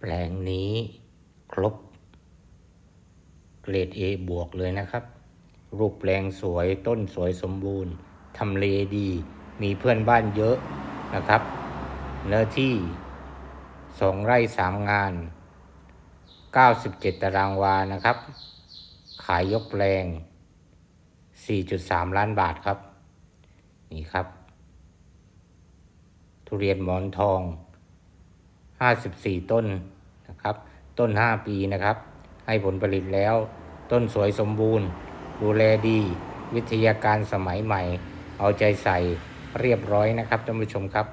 แปลงนี้ครบเกรด A บวกเลยนะครับ รูปแปลงสวยต้นสวยสมบูรณ์ทำเลดี มีเพื่อนบ้านเยอะนะครับ เนื้อที่สองไร่สามงาน 97 ตารางวานะครับ ขายยกแปลง 4.3 ล้านบาทครับ นี่ครับ ทุเรียนหมอนทอง 54 ต้นนะครับ ต้น 5 ปีนะครับ ให้ผลผลิตแล้ว ต้นสวยสมบูรณ์ ดูแลดี วิทยาการสมัยใหม่ เอาใจใส่เรียบร้อยนะครับท่านผู้ชมครับ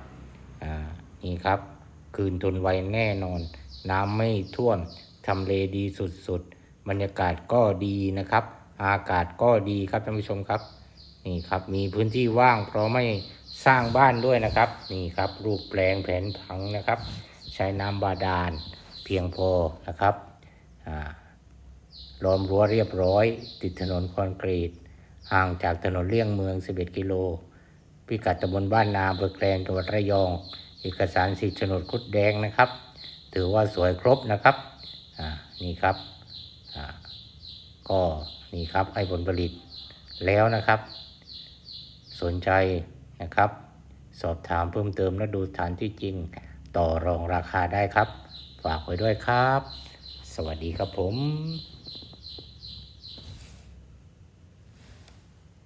นี่ครับ คืนทุนไวแน่นอน น้ำไม่ท่วมทำเลดีสุดๆ บรรยากาศก็ดีนะครับ อากาศก็ดีครับท่านผู้ชมครับ นี่ครับ มีพื้นที่ว่างเพราะไม่สร้างบ้านด้วยนะครับ นี่ครับ รูปแปลงแผนผังนะครับ ใช้น้ำบาดาลเพียงพอนะครับล้อมรั้วเรียบร้อย ติดถนนคอนกรีต ห่างจากถนนเลี่ยงเมือง 11 กิโล พิกัดตำบลบ้านนาอำเภอแกลงจังหวัดระยอง เอกสารสิทธิ์โฉนดคุดแดงนะครับ ถือว่าสวยครบนะครับนี่ครับก็นี่ครับให้ผลผลิตแล้วนะครับ สนใจนะครับ สอบถามเพิ่มเติมและดูสถานที่จริง ต่อรองราคาได้ครับ ฝากไว้ด้วยครับ สวัสดีครับผม